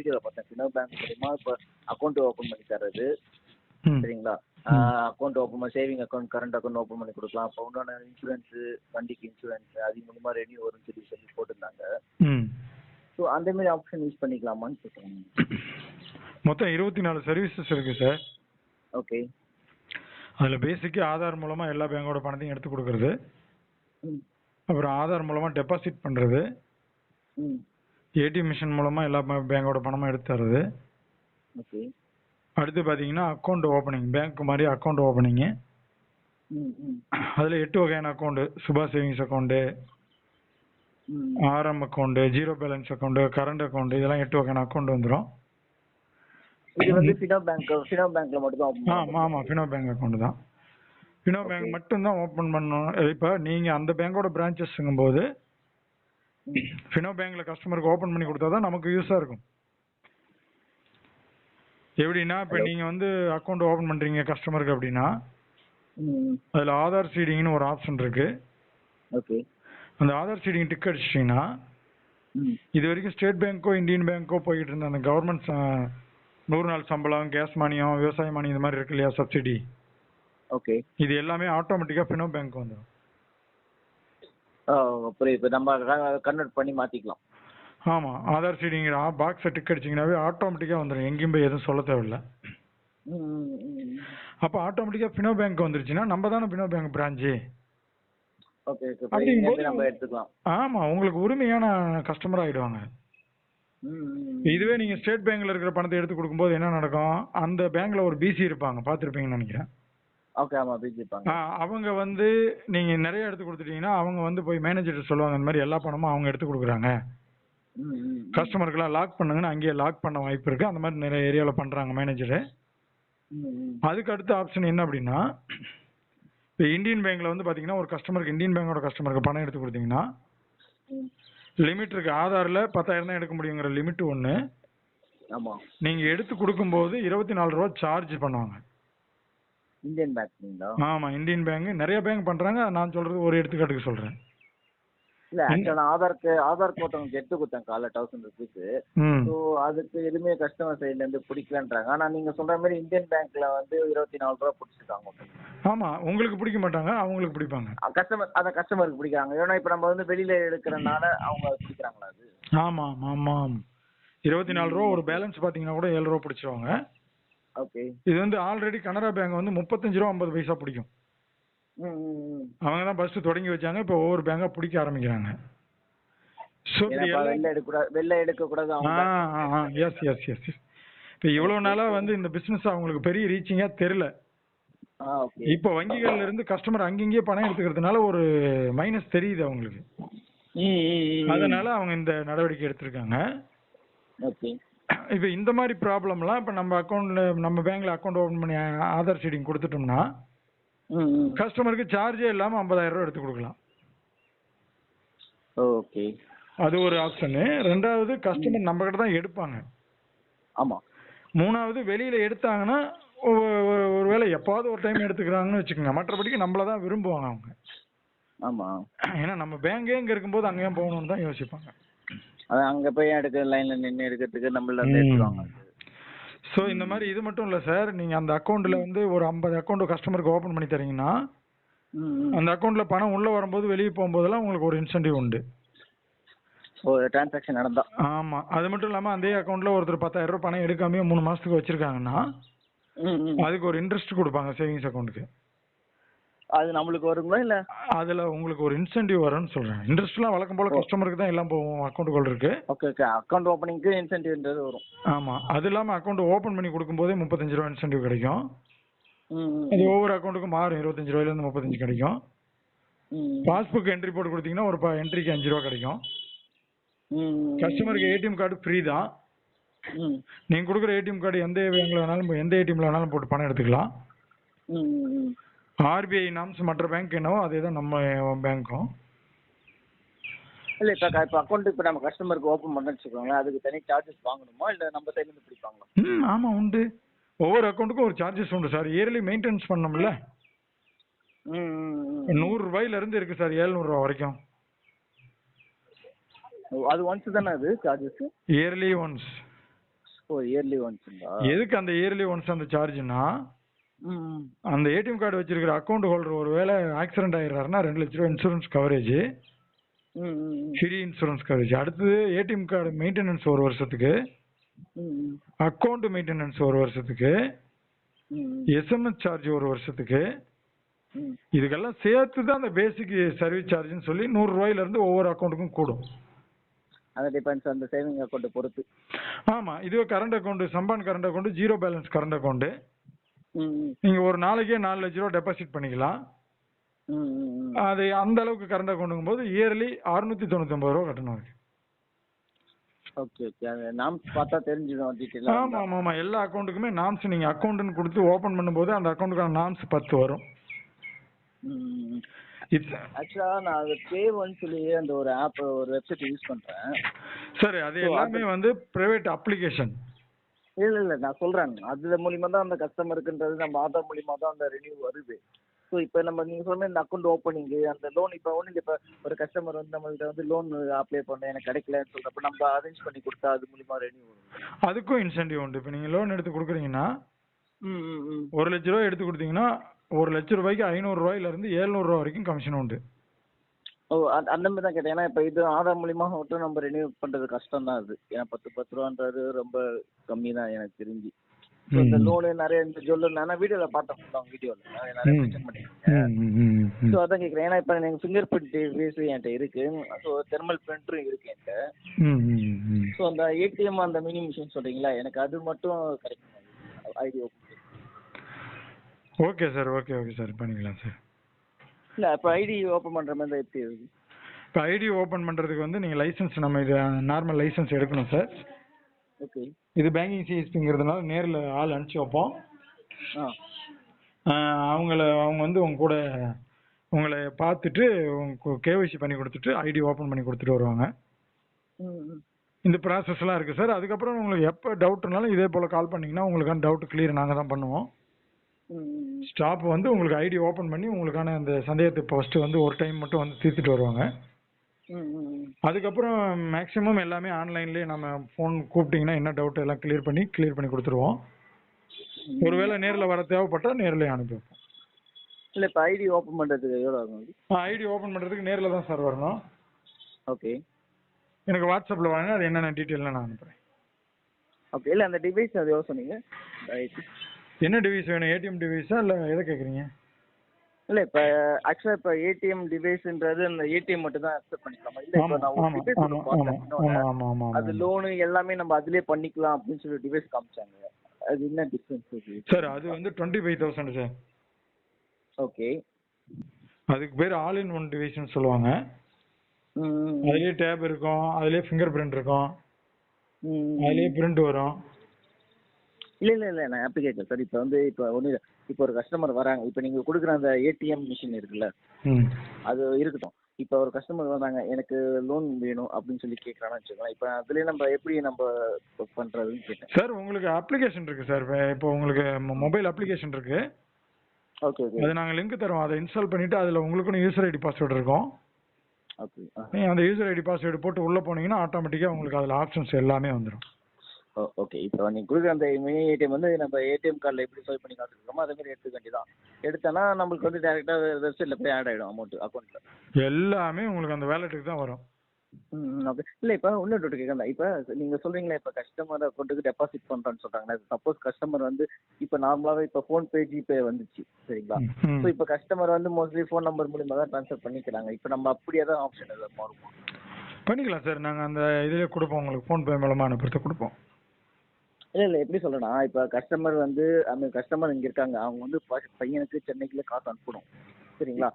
வீடியோவில் பார்த்தேன். Fino bank மூலியமா இப்போ அக்கௌண்ட் ஓப்பன் பண்ணி தர்றது. சரிங்களா? அக்கௌண்ட் ஓப்பன் பண்ணி saving account current account open பண்ணி கொடுக்கலாம். இப்போ உண்டான இன்சூரன்ஸு வண்டிக்கு இன்சூரன்ஸ் அது மூலியமா ரெனியூ வரும்னு சொல்லி சொல்லி போட்டிருந்தாங்க. ஸோ அந்த மாதிரி ஆப்ஷன் யூஸ் பண்ணிக்கலாமான்னு கேட்குறேன் மொத்தம் இருபத்தி நாலு சர்வீசஸ் இருக்கு சார் ஓகே அதில் பேசிக்கு ஆதார் மூலமாக எல்லா பேங்கோட பணத்தையும் எடுத்து கொடுக்கறது. அப்புறம் ஆதார் மூலமாக டெபாசிட் பண்ணுறது ஏடிஎம் மிஷின் மூலமாக எல்லா பேங்கோட பணமும் எடுத்து தர்றது. ஓகே. அடுத்து பார்த்தீங்கன்னா அக்கௌண்ட் ஓப்பனிங் பேங்க் மாதிரி அக்கௌண்ட் ஓப்பனிங்கு அதில் எட்டு வகையான account Subha savings account RM account zero balance account current account இதெல்லாம் எட்டு வகையான அக்கௌண்ட் வந்துடும் இது வந்து ஃபினோ பேங்க் ஃபினோ பேங்க்ல மட்டும் தான் ஆமாம் ஆமாம் ஃபினோ பேங்க் அக்கௌண்ட் தான். Fino bank. மட்டும்தான் ஓப்பன் பண்ணணும். இப்போ நீங்கள் அந்த பேங்கோட பிரான்ச்சஸ்ங்கும் போது ம். ஃபினோ பேங்க்ல கஸ்டமருக்கு ஓப்பன் பண்ணி கொடுத்தா தான் நமக்கு யூஸாக இருக்கும். எப்படின்னா இப்போ. நீங்கள் வந்து அக்கௌண்ட் ஓப்பன் பண்ணுறீங்க கஸ்டமருக்கு அப்படின்னா அதில் ஆதார் சீடிங்னு ஒரு ஆப்ஷன் இருக்கு. ஓகே. அந்த ஆதார் சீடிங் டிக் அடிச்சிட்டிங்கன்னா இது வரைக்கும் ஸ்டேட் பேங்க்கோ இந்தியன் பேங்க்கோ போய்கிட்டு இருந்த அந்த கவர்மெண்ட் நூறு நாள் சம்பளம் கேஸ் மானியம் விவசாய மானியம் இந்த மாதிரி இருக்கு இல்லையா சப்சிடி ஓகே. இது எல்லாமே ஆட்டோமேட்டிக்காக ஃபினோ பேங்க் வந்துடும் புரியுது. இப்போ நம்ம கன்வெர்ட் பண்ணி மாத்திக்கலாம். ஆமாம் ஆதார் சீடிங் பாக்ஸை டிக் அடிச்சிங்கனாவே ஆட்டோமேட்டிக்காக வந்துடும் எங்கேயும் போய் எதுவும் சொல்ல தேவையில்ல. அப்போ ஆட்டோமேட்டிக்காக ஃபினோ பேங்க் வந்துருச்சுன்னா நம்ம தானே ஃபினோ பேங்க் பிரான்ச்சு ஓகே அப்படிங்கும்போது நம்ம எடுத்துக்கலாம். ஆமாம் உங்களுக்கு உரிமையான கஸ்டமர் ம் இதுவே நீங்கள் ஸ்டேட் பேங்க்ல இருக்கிற பணத்தை எடுத்து கொடுக்கும்போது என்ன நடக்கும்? அந்த பேங்க்ல ஒரு பிசி இருப்பாங்க. பார்த்துருப்பீங்கன்னு நினைக்கிறேன். ஓகே ஆமா ஆ, அவங்க வந்து நீங்க நிறைய எடுத்து கொடுத்துட்டீங்கன்னா அவங்க வந்து போய் மேனேஜர் சொல்லுவாங்க இந்த மாதிரி எல்லா பணமும் அவங்க எடுத்து கொடுக்குறாங்க. கஸ்டமருக்குலாம் லாக் பண்ணுங்கன்னு அங்கேயே லாக் பண்ண வாய்ப்பு இருக்கு. அந்த மாதிரி நிறைய ஏரியாவில் பண்றாங்க மேனேஜரு அதுக்கு அடுத்த ஆப்ஷன் என்ன அப்படின்னா இப்போ இந்தியன் பேங்க்ல வந்து பாத்தீங்கன்னா ஒரு கஸ்டமருக்கு இந்தியன் பேங்கோட கஸ்டமருக்கு பணம் எடுத்து கொடுத்தீங்கன்னா லிமிட் இருக்கு ஆதார்ல பத்தாயிரம் தான் எடுக்க முடியுங்கிற லிமிட் ஒன்று ஆமா. நீங்க எடுத்து கொடுக்கும்போது இருபத்தி நாலு ரூபா சார்ஜ் பண்ணுவாங்க. இந்தியன் பேங்க்ங்களா ஆமா இந்தியன் பேங்க். நிறைய பேங்க் பண்றாங்க. நான் சொல்றது ஒரு எடுத்துக்காட்டுக்கு சொல்றேன். இல்ல ஆக்சுவலா ஆதார்க்கு ஆதார் ஒருத்தவங்க எடுத்து கொடுத்தேன் காலைல தௌசண்ட் ருபீஸ் ஸோ அதுக்கு எதுவுமே கஸ்டமர் சைட்ல இருந்து பிடிக்கலன்றாங்க. ஆனா நீங்க சொல்ற மாதிரி இந்தியன் பேங்க்ல வந்து இருபத்தி நாலு ரூபா பிடிச்சிருக்காங்க ஆமா உங்களுக்கு பிடிக்க மாட்டாங்க அவங்களுக்கு பிடிப்பாங்க. கஸ்டமர் அத கஸ்டமருக்கு பிடிக்கிறாங்க. ஏன்னா இப்ப நம்ம வந்து வெளியில எடுக்கிறனால அவங்க பிடிக்கிறாங்களா அது? ஆமாம் ஆமாம் இருபத்தி நாலு ரூபா ஒரு பேலன்ஸ் பாத்தீங்கன்னா கூட ஏழு ரூபா பிடிச்சிருவாங்க. ஓகே இது வந்து ஆல்ரெடி கனரா பேங்க் வந்து முப்பத்தஞ்சு ரூபா ஐம்பது பைசா பிடிக்கும். அவங்க தான் ஃபர்ஸ்ட் தொடங்கி வச்சாங்க இப்போ ஒவ்வொரு பேங்கா பிடிக்க ஆரம்பிக்கிறாங்க. ஸோ வெளில எடுக்க வெளில எடுக்க கூடாது எஸ் எஸ் எஸ் இப்போ இவ்வளவு நாளா வந்து இந்த பிசினஸ் அவங்களுக்கு பெரிய ரீச்சிங்கா ஓகே இப்போ வங்கிகள்ல இருந்து கஸ்டமர் அங்கங்கேயே பணம் எடுத்துக்கிறதுனால ஒரு மைனஸ் தெரியுது அவங்களுக்கு. அதனால அவங்க இந்த நடவடிக்கை எடுத்திருக்காங்க. இப்போ இந்த மாதிரி ப்ராப்ளம்லாம் இப்போ நம்ம அக்கௌண்ட்ல நம்ம பேங்க்ல அக்கௌண்ட் ஓபன் பண்ணி ஆதார் ஷீடிங் கொடுத்துட்டோம்னா கஸ்டமருக்கு சார்ஜே இல்லாம 50000 ரூபா எடுத்து கொடுக்கலாம். ஓகே. அது ஒரு ஆப்ஷனு ரெண்டாவது கஸ்டமர் நம்ம கிட்ட தான் எடுப்பாங்க. ஆமா. மூணாவது வெளியில எடுத்தாங்கன்னா ஒ- ஒ- ஒருவேளை எப்பாவது ஒரு டைம் எடுத்துக்கிறாங்கன்னு வச்சுக்கோங்க. மற்றபடிக்கு நம்மள தான் விரும்புவாங்க அவங்க. ஆமா. ஏன்னா நம்ம பேங்கே இங்க இருக்கும்போது அங்க ஏன் போகணும்னு தான் யோசிப்பாங்க. அது அங்க போய் எடுக்க லைன்ல நின்னு எடுக்கிறதுக்கு நம்மள. எடுத்துருவாங்க ஸோ இந்த மாதிரி இது மட்டும் இல்லை சார் நீங்க அந்த அக்கௌண்ட்ல வந்து ஒரு ஐம்பது அக்கௌண்ட் கஸ்டமருக்கு ஓபன் பண்ணி தரீங்கன்னா அந்த அக்கௌண்ட்ல பணம் உள்ள வரும்போது வெளியே போகும்போதெல்லாம் உங்களுக்கு ஒரு இன்சென்டிவ் உண்டு. ஓ டிரான்சாக்ஷன் நடந்தா. ஆமா. அது மட்டும் இல்லாம அதே அக்கௌண்ட்ல ஒருத்தர் பத்தாயிரம் ரூபாய் பணம் எடுக்காமயே மூணு மாசத்துக்கு வச்சிருக்காங்கன்னா அதுக்கு ஒரு இன்ட்ரெஸ்ட் கொடுப்பாங்க சேவிங்ஸ் அக்கௌண்ட்டுக்கு அது நம்மளுக்கு வருங்களா இல்ல? அதுல உங்களுக்கு ஒரு இன்சென்டிவ் வரும்னு சொல்றேன். இன்ட்ரெஸ்ட்லாம் வழக்கம் போல கஸ்டமருக்கு தான் எல்லாம் போகும் அக்கௌண்ட் இருக்கு. ஓகே ஓகே அக்கௌண்ட் ஓப்பனிங்க்கு இன்சென்டிவ்ன்றது வரும். ஆமா. அது இல்லாம அக்கௌண்ட் ஓபன் பண்ணி கொடுக்கும்போதே முப்பத்தஞ்சு ரூபா இன்சென்டிவ் கிடைக்கும். அது ஒவ்வொரு அக்கௌண்ட்டுக்கும் மாறும். இருபத்தஞ்சு ரூபாயில இருந்து முப்பத்தஞ்சு கிடைக்கும். பாஸ்புக் என்ட்ரி போட்டு கொடுத்தீங்கன்னா ஒரு என்ட்ரிக்கு அஞ்சு ரூபா கிடைக்கும். கஸ்டமருக்கு ஏடிஎம் கார்டு ஃப்ரீ தான். நீங்க கொடுக்குற ஏடிஎம் கார்டு எந்த பேங்க்ல வேணாலும் எந்த ஏடிஎம்ல வேணாலும் போட்டு பணம் எடுத்துக்கலாம். ஆர்பிஐ நாம்ஸ் மற்ற பேங்க் என்னவோ அதே தான் நம்ம பேங்க்கும் இல்ல இப்ப இப்ப அக்கௌண்ட் இப்ப நம்ம கஸ்டமருக்கு ஓபன் பண்ண வச்சுக்கோங்களேன் அதுக்கு தனி சார்ஜஸ் வாங்கணுமா? இல்ல நம்ம சைடுல இருந்து பிடிப்பாங்களா? ம் ஆமா உண்டு. ஒவ்வொரு அக்கௌண்ட்டுக்கும் ஒரு சார்ஜஸ் உண்டு சார். இயர்லி மெயின்டெனன்ஸ் பண்ணோம்ல? ம் ம் நூறு ரூபாயில இருந்து இருக்கு சார் ஏழ்நூறு ரூபா வரைக்கும். அது ஒன்ஸ் தானே அது charges yearly once oh yearly ஒன்ஸுங்களா எதுக்கு அந்த இயர்லி ஒன்ஸ் அந்த சார்ஜ்னா அந்த ஏடிஎம் கார்டு வச்சிருக்கிற அக்கௌண்ட் ஹோல்டர் ஒரு வேளை ஆக்சிடென்ட் ஆயிடுறாருன்னா ரெண்டு லட்ச ரூபா insurance coverage free insurance coverage அடுத்தது ஏடிஎம் கார்டு மெயின்டெனன்ஸ் ஒரு வருஷத்துக்கு அக்கௌண்ட் மெயின்டெனன்ஸ் ஒரு வருஷத்துக்கு எஸ்எம்எஸ் சார்ஜ் ஒரு வருஷத்துக்கு இதுக்கெல்லாம் சேர்த்து தான் அந்த பேசிக் சர்வீஸ் சார்ஜ்னு சொல்லி நூறு ரூபாயில இருந்து ஒவ்வொரு அக்கௌண்ட்டுக்கும் கூடும். அது டிபெண்ட்ஸ் அந்த சேவிங் அக்கௌண்ட்டை பொறுத்து. ஆமா இதுவே current account Sampann current account zero balance current account நீங்க ஒரு நாளைக்கே நாலு லட்ச ரூபா டெபாசிட் பண்ணிக்கலாம். அது அந்த அளவுக்கு கரண்ட் அக்கௌண்ட்டுங்கும் போது இயர்லி அறுநூத்தி தொண்ணூத்தொன்பது ரூபா கட்டணும் இருக்கு. ஓகே ஓகே அது நாம் பார்த்தா தெரிஞ்சிடும் ஆமா ஆமா ஆமா. எல்லா அக்கௌண்ட்டுக்குமே நாம்ஸ் நீங்க அக்கௌண்ட்னு கொடுத்து ஓபன் பண்ணும்போது அந்த அக்கௌண்ட்டுக்கான நாம்ஸ் பத்து வரும். ஆக்சுவலாக நான் அது பே ஒன் சொல்லி அந்த ஒரு ஆப் ஒரு வெப்சைட் யூஸ் பண்ணுறேன் சரி அது எல்லாமே வந்து பிரைவேட் அப்ளிகேஷன் இல்லை இல்லை நான் சொல்கிறேன் அது மூலிமா தான் அந்த கஸ்டமருக்குன்றது நம்ம ஆதார் மூலிமா தான் அந்த ரெனியூ வருது. ஸோ இப்போ நம்ம நீங்கள் சொன்ன இந்த அக்கௌண்ட் ஓப்பனிங்கு அந்த லோன் இப்போ ஒன்றும் இப்போ ஒரு கஸ்டமர் வந்து நம்மகிட்ட வந்து லோன் அப்ளை பண்ண எனக்கு கிடைக்கலன்னு சொல்கிறப்ப நம்ம அரேஞ்ச் பண்ணி கொடுத்தா அது மூலிமா ரெனியூ வரும். அதுக்கும் இன்சென்டிவ் உண்டு. இப்போ நீங்க லோன் எடுத்து கொடுக்குறீங்கன்னா ஒரு லட்ச ரூபாய் எடுத்து கொடுத்தீங்கன்னா ஒரு லட்ச ரூபாய்க்கு ஐநூறு ரூபாயில இருந்து எழுநூறு ரூபா வரைக்கும் கமிஷன் உண்டு. ஓ அந்த அந்த மாதிரி தான் கேட்டேன். ஏன்னா இப்போ இது ஆதார் மூலிமா மட்டும் நம்ம ரெனியூ பண்ணுறது கஷ்டம் தான் அது. ஏன்னா பத்து பத்து ரூபான்றது ரொம்ப கம்மி தான் எனக்கு தெரிஞ்சு. இந்த. லோனு நிறைய இந்த ஜொல்லு நான் வீடியோவில் பார்த்தேன் அவங்க வீடியோவில் நிறைய. மென்ஷன் ம். ஸோ அதான் கேட்குறேன். ஏன்னா இப்போ எனக்கு ஃபிங்கர் பிரிண்ட் ஃபேஸ் என்கிட்ட இருக்கு. ஸோ தெர்மல் பிரிண்டரும் இருக்கு என்கிட்ட. ஸோ அந்த ஏடிஎம் அந்த மினி மிஷின் சொல்றீங்களா? எனக்கு அது மட்டும் கிடைக்கும் ID open okay sir okay okay sir பண்ணிக்கலாம் சார் இல்லை இப்போ ஐடி ஓப்பன் பண்ணுற மாதிரி தான் எப்படி இருக்கு? இப்போ ஐடி ஓப்பன் பண்ணுறதுக்கு வந்து நீங்கள் லைசன்ஸ் நம்ம இது நார்மல் லைசன்ஸ் எடுக்கணும் சார் ஓகே இது பேங்கிங் சிஎஸ்பிங்கிறதுனால நேரில் ஆள் அனுப்பிச்சி வைப்போம். அவங்கள அவங்க வந்து உங்க கூட உங்களை பார்த்துட்டு உங்க கேஒய்சி பண்ணி கொடுத்துட்டு ஐடி ஓப்பன் பண்ணி கொடுத்துட்டு வருவாங்க. இந்த ப்ராசஸ்லாம் இருக்குது சார் அதுக்கப்புறம் உங்களுக்கு எப்போ டவுட்னாலும் இதே போல் கால் பண்ணிங்கன்னா உங்களுக்கான டவுட் கிளியர் நாங்கள் தான் பண்ணுவோம். ஸ்டாஃப் வந்து உங்களுக்கு ஐடி ஓப்பன் பண்ணி உங்களுக்கான அந்த சந்தேகத்தை ஃபஸ்ட்டு வந்து ஒரு டைம் மட்டும் வந்து தீர்த்துட்டு வருவாங்க. அதுக்கப்புறம் மேக்ஸிமம் எல்லாமே ஆன்லைன்லேயே நம்ம ஃபோன் கூப்பிட்டிங்கன்னா என்ன டவுட் எல்லாம் கிளியர் பண்ணி கிளியர் பண்ணி கொடுத்துருவோம். ஒருவேளை நேரில் வர தேவைப்பட்டால் நேர்லயே அனுப்பி வைப்போம். இல்லை இப்போ ஐடி ஓப்பன் பண்ணுறதுக்கு எவ்வளோ ஆகும்? ஐடி ஓப்பன் பண்ணுறதுக்கு நேரில் தான் சார் வரணும். ஓகே. எனக்கு வாட்ஸ்அப்பில் வாங்க அது என்னென்ன டீட்டெயிலாம் நான் அனுப்புகிறேன் ஓகே இல்லை அந்த டிவைஸ் அது எவ்வளோ சொன்னீங்க? என்ன டிவைஸ் வேணும்? ஏடிஎம் டிவைஸா இல்லை எதை கேட்குறீங்க இல்லை இப்போ ஆக்சுவலாக இப்போ ஏடிஎம் டிவைஸ்ன்றது அந்த ஏடிஎம் மட்டும் தான் அக்செப்ட் பண்ணிக்கலாமா? இல்லை இப்போ நான் அது லோனு எல்லாமே நம்ம அதிலே பண்ணிக்கலாம் அப்படின்னு சொல்லி டிவைஸ் காமிச்சாங்க. அது என்ன டிஃப்ரென்ஸ் சார் அது வந்து twenty five thousand sir okay அதுக்கு பேர் ஆல் இன் ஒன் டிவைஸ்னு சொல்லுவாங்க அதுலேயே டேப் இருக்கும் அதுலேயே ஃபிங்கர் பிரிண்ட் இருக்கும் அதுலேயே பிரிண்ட் வரும். இல்லை இல்லை இல்லை நான் அப்படி கேட்கல சார் இப்போ வந்து இப்போ ஒன்றும் இல்லை. இப்போ ஒரு கஸ்டமர் வராங்க. இப்போ நீங்கள் கொடுக்குற அந்த ஏடிஎம் மிஷின் இருக்குல்ல அது இருக்கட்டும். இப்போ ஒரு கஸ்டமர் வந்தாங்க எனக்கு லோன் வேணும் அப்படின்னு சொல்லி கேட்குறான்னு வச்சுக்கோங்களேன். இப்போ அதுலேயே நம்ம எப்படி நம்ம பண்ணுறதுன்னு கேட்டேன். சார் உங்களுக்கு அப்ளிகேஷன் இருக்கு சார் இப்போ உங்களுக்கு மொபைல் அப்ளிகேஷன் இருக்கு. ஓகே ஓகே அது நாங்கள் லிங்க் தரோம் அதை இன்ஸ்டால் பண்ணிட்டு அதில் உங்களுக்குன்னு யூசர் ஐடி பாஸ்வேர்டு இருக்கும். ஓகே நீங்கள் அந்த யூசர் ஐடி பாஸ்வேர்டு போட்டு உள்ளே போனீங்கன்னா ஆட்டோமேட்டிக்காக உங்களுக்கு அதில் ஆப்ஷன்ஸ் எல்லாமே வந்துடும் ஓ ஓகே இப்போ நீங்கள் கொடுக்குற அந்த மினி ஏடிஎம் வந்து நம்ம ஏடிஎம் கார்டில் எப்படி ஸ்வைப் பண்ணி காட்டுறோமோ அதே மாதிரி எடுத்துக்க வேண்டியதான் எடுத்தோன்னா நம்மளுக்கு வந்து டேரெக்டாக வெப்சைட்டில் போய் ஆட் ஆகிடும் அமௌண்ட் அக்கௌண்ட்டில் எல்லாமே உங்களுக்கு அந்த வேலெட்டுக்கு தான் வரும். ம் ஓகே இல்லை இப்போ இன்னொரு டவுட் கேட்கலாம் இப்போ நீங்கள் சொல்கிறீங்களா இப்போ கஸ்டமர் அக்கௌண்ட்டுக்கு டெபாசிட் பண்ணுறோன்னு சொல்கிறாங்களே சப்போஸ் கஸ்டமர் வந்து இப்போ நார்மலாகவே இப்போ ஃபோன்பே ஜிபே வந்துச்சு சரிங்களா. ஸோ இப்போ கஸ்டமர் வந்து மோஸ்ட்லி ஃபோன் நம்பர் மூலியமாக தான் ட்ரான்ஸ்ஃபர் பண்ணிக்கிறாங்க. இப்போ நம்ம அப்படியே தான் ஆப்ஷன் எதாவது மாறுமா? பண்ணிக்கலாம் சார் நாங்கள் அந்த இதிலே கொடுப்போம் உங்களுக்கு ஃபோன்பே மூலமாக அனுப்புறது கொடுப்போம். இல்லை இல்லை. எப்படி சொல்கிறேன்னா இப்போ கஸ்டமர் வந்து அந்த கஸ்டமர் இங்கே இருக்காங்க. அவங்க வந்து பையனுக்கு சென்னைக்குள்ள காசு அனுப்பணும். சரிங்களா?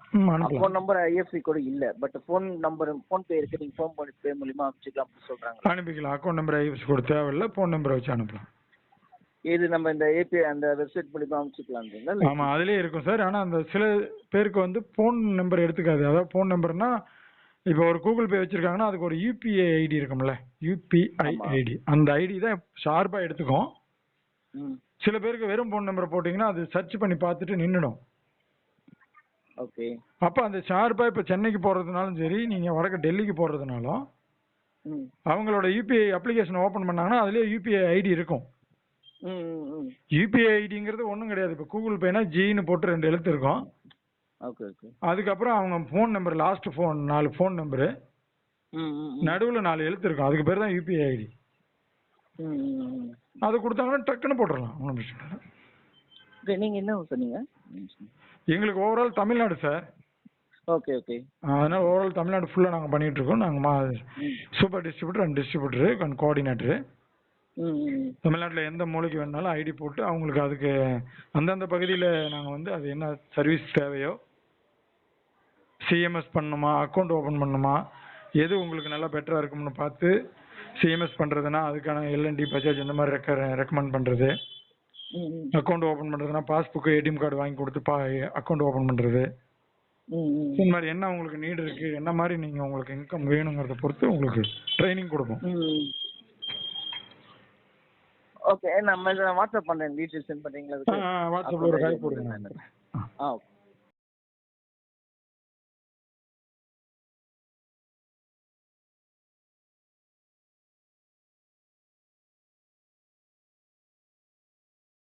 அக்கௌண்ட் நம்பர் ஐஎஃப்சி கூட இல்லை. But phone number PhonePe இருக்கு. நீங்கள் ஃபோன் பண்ணி பே மூலியமாக அனுப்பிச்சிக்கலாம் அப்படின்னு சொல்கிறாங்க அனுப்பிக்கலாம். அக்கௌண்ட் நம்பர் ஐஎஃப்எஸ் கூட தேவையில்ல. ஃபோன் நம்பரை வச்சு அனுப்பலாம். இது நம்ம இந்த ஏபிஐ அந்த வெப்சைட் மூலியமாக அனுப்பிச்சிக்கலான்றீங்களா இல்லை? ஆமாம் அதுலேயே இருக்கும் சார் ஆனால் அந்த சில பேருக்கு வந்து ஃபோன் நம்பர் எடுத்துக்காது அதாவது ஃபோன் நம்பர்னா இப்போ ஒரு கூகுள் பே வச்சுருக்காங்கன்னா அதுக்கு ஒரு யூபிஐ ஐடி இருக்கும்ல. யூபிஐ. ஐடி அந்த ஐடி தான் ஷார்ப்பாக எடுத்துக்கும். சில பேருக்கு வெறும் ஃபோன் நம்பரை போட்டிங்கன்னா அது சர்ச் பண்ணி பார்த்துட்டு நின்றுடும் ஓகே. அப்போ அந்த ஷார்ப்பாக இப்போ சென்னைக்கு போகிறதுனாலும் சரி நீங்கள் வடக்கு டெல்லிக்கு போகிறதுனாலும் அவங்களோட யூபிஐ அப்ளிகேஷன் ஓப்பன் பண்ணாங்கன்னா அதுலேயே யூபிஐ ஐடி இருக்கும். யூபிஐ ஐடிங்கிறது ஒன்றும் கிடையாது. இப்போ கூகுள் பேனா ஜின்னு போட்டு ரெண்டு எழுத்து இருக்கும். அதுக்கப்புறம் அவங்க ஃபோன் நம்பர் லாஸ்ட் ஃபோன் நாலு ஃபோன் நம்பரு. நடுவில் நாலு எழுத்து இருக்கும். அதுக்கு பேர் தான் யூபிஐ ஐடி அது கொடுத்தாங்கன்னா டக்குன்னு போட்டுடலாம். ஒன்றும் பிரச்சனை நீங்கள் என்ன சொன்னீங்க? எங்களுக்கு overall Tamil Nadu sir okay okay. அதனால ஓவரால் தமிழ்நாடு ஃபுல்லாக நாங்கள் பண்ணிட்டு இருக்கோம். நாங்கள் மா super distributor and distributor and coordinator தமிழ்நாட்டில் எந்த மூலைக்கு வேணாலும் ஐடி போட்டு அவங்களுக்கு அதுக்கு அந்தந்த பகுதியில் நாங்கள் வந்து அது என்ன சர்வீஸ் தேவையோ சிஎம்எஸ் பண்ணணுமா அக்கௌண்ட் ஓப்பன் பண்ணணுமா எது உங்களுக்கு நல்லா பெட்டராக இருக்கும்னு பார்த்து சிஎம்எஸ் பண்ணுறதுனா அதுக்கான எல்என்டி பஜாஜ் இந்த மாதிரி ரெக்க ரெக்கமெண்ட் பண்ணுறது அக்கௌண்ட் ஓப்பன் பண்ணுறதுனா பாஸ்புக்கு ஏடிஎம் கார்டு வாங்கி கொடுத்து பா அக்கௌண்ட் ஓப்பன் பண்ணுறது இந்த மாதிரி என்ன உங்களுக்கு நீடு இருக்குது என்ன மாதிரி நீங்கள் உங்களுக்கு இன்கம் வேணுங்கிறத பொறுத்து உங்களுக்கு ட்ரைனிங் கொடுப்போம். ஓகே நம்ம இதை வாட்ஸ்அப் பண்ணுறேன் டீட்டெயில்ஸ் சென்ட் பண்ணுறீங்களா வாட்ஸ்அப்பில் ஒரு ஹாய் போடுங்க. ஆ. ஓகே